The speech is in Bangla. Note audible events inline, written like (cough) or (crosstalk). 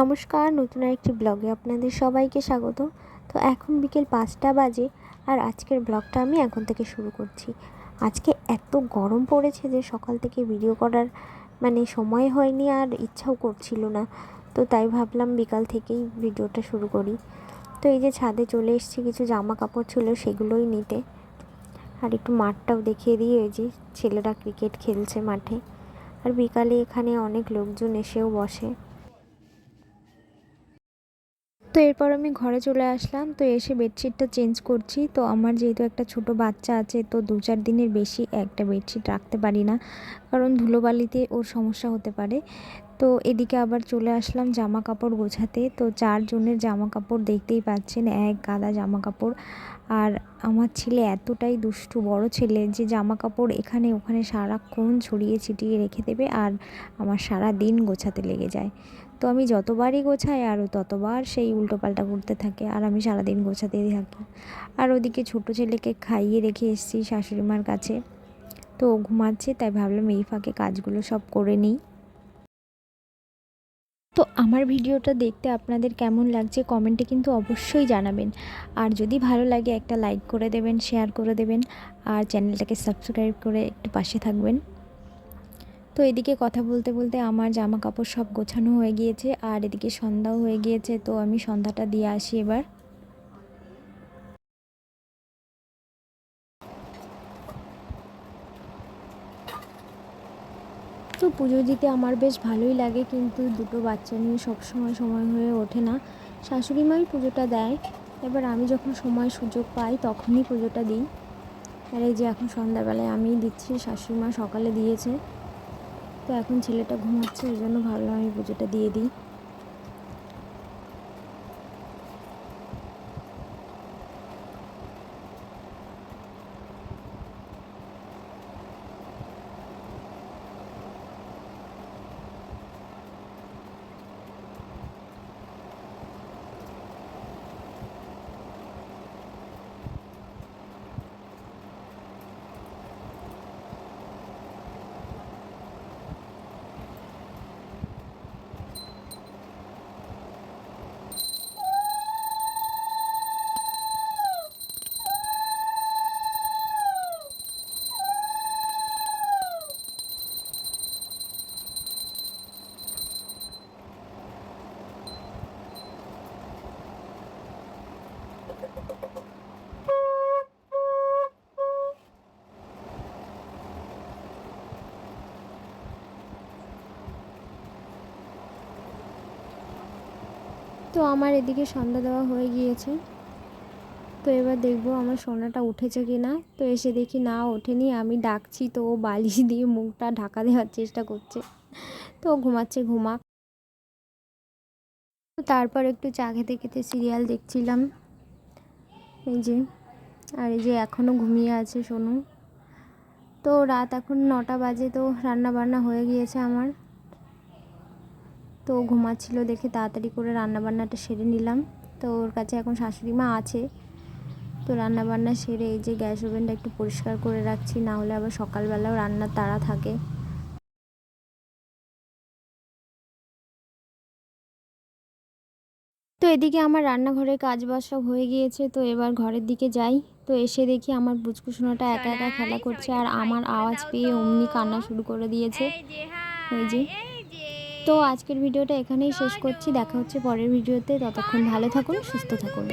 নমস্কার, নতুন একটি ব্লগে আপনাদের সবাইকে স্বাগত। তো এখন বিকেল পাঁচটা বাজে আর আজকের ব্লগটা আমি এখন থেকে শুরু করছি। আজকে এত গরম পড়েছে যে সকাল থেকে ভিডিও করার মানে সময় হয়নি আর ইচ্ছাও করছিল না। তো তাই ভাবলাম বিকাল থেকেই ভিডিওটা শুরু করি। তো এই যে ছাদে চলে এসেছি, কিছু জামা কাপড় ছিল সেগুলোই নিতে। আর একটু মাঠটাও দেখিয়ে দিই ওই যে ছেলেরা ক্রিকেট খেলছে মাঠে। আর বিকালে এখানে অনেক লোকজন এসেও বসে। তো এরপর আমি ঘরে চলে আসলাম। তো এসে বেডশিটটা চেঞ্জ করছি। তো আমার যেহেতু একটা ছোট বাচ্চা আছে, তো দু চার দিনের বেশি একটা বেডশিট রাখতে পারি না। কারণ ধুলোবালিতে ওর সমস্যা হতে পারে। তো এদিকে আবার চলে আসলাম জামা কাপড় গোছাতে। তো চারজনের জামা কাপড় দেখতেই পাচ্ছেন, এক গাদা জামা কাপড় আর আমার ছেলে এতটাই দুষ্টু, বড় ছেলে যে জামা কাপড় এখানে ওখানে সারাক্ষণ ছড়িয়ে ছিটিয়ে রেখে দেবে আর আমার সারা দিন গোছাতে লেগে যায়। তো আমি যতবারই গোছাই আরও ততবার সেই উল্টোপাল্টা করতে থাকে আর আমি সারাদিন গোছাতেই থাকি। আর ওদিকে ছোট ছেলেকে খাইয়ে রেখে এসেছি শাশুড়ি মার কাছে। তো ও ঘুমাচ্ছে, তাই ভাবলাম এই ফাঁকে কাজগুলো সব করে নিই। তো আমার ভিডিওটা দেখতে আপনাদের কেমন লাগছে কমেন্টে কিন্তু অবশ্যই জানাবেন। আর যদি ভালো লাগে একটা লাইক করে দেবেন শেয়ার করে দেবেন, আর চ্যানেলটাকে সাবস্ক্রাইব করে একটু পাশে থাকবেন। তো এদিকে কথা বলতে বলতে আমার জামা কাপড় সব গোছানো হয়ে গিয়েছে, আর এদিকে সন্ধ্যাও হয়ে গিয়েছে, তো আমি সন্ধ্যাটা দিয়ে আসি এবার। তো পুজো দিতে আমার বেশ ভালোই লাগে, কিন্তু দুটো বাচ্চা নিয়ে সবসময় সময় হয়ে ওঠে না। শাশুড়ি মাই পুজোটা দেয়, এবার আমি যখন সময় সুযোগ পাই তখনই পুজোটা দিই। আর এই যে এখন সন্ধ্যাবেলায় আমি দিচ্ছি, শাশুড়ি মা সকালে দিয়েছে। তো এখন ছেলেটা ঘুমাচ্ছে, ওই জন্য ভাবলাম আমি পুজোটা দিয়ে দিই। তো আমার এদিকে সন্ধ্যা দেওয়া হয়ে গিয়েছে। তো এবার দেখব আমার সোনাটা উঠেছে কি না তো এসে দেখি না, ওঠেনি। আমি ডাকছি তো, ও বালিশ (laughs) দিয়ে মুখটা ঢাকা দেওয়ার চেষ্টা করছে। তো ঘুমাচ্ছে, ঘুমাক। তারপর একটু চা খেতে খেতে সিরিয়াল দেখছিলাম। এই যে, আর এই যে এখনও ঘুমিয়ে আছে সোনু। তো রাত এখন নটা বাজে, তো রান্না বান্না হয়ে গিয়েছে আমার। তো ঘুমাচ্ছিল দেখে তাড়াতাড়ি করে রান্নাবান্নাটা সেরে নিলাম। তো ওর কাছে এখন শাশুড়ি মা আছে। তো রান্নাবান্না সেরে এই যে গ্যাস ওভেনটা একটু পরিষ্কার করে রাখছি না হলে আবার সকালবেলাও রান্নার তাড়া থাকে। তো এদিকে আমার রান্নাঘরের কাজ বাজ সব হয়ে গিয়েছে তো এবার ঘরের দিকে যাই। তো এসে দেখি আমার বুচকুসোনাটা একা একা খেলা করছে আর আমার আওয়াজ পেয়ে অমনি কান্না শুরু করে দিয়েছে। ওই যে। তো আজকের ভিডিওটা এখানেই শেষ করছি। দেখা হচ্ছে পরের ভিডিওতে। ততক্ষণ ভালো থাকুন, সুস্থ থাকুন।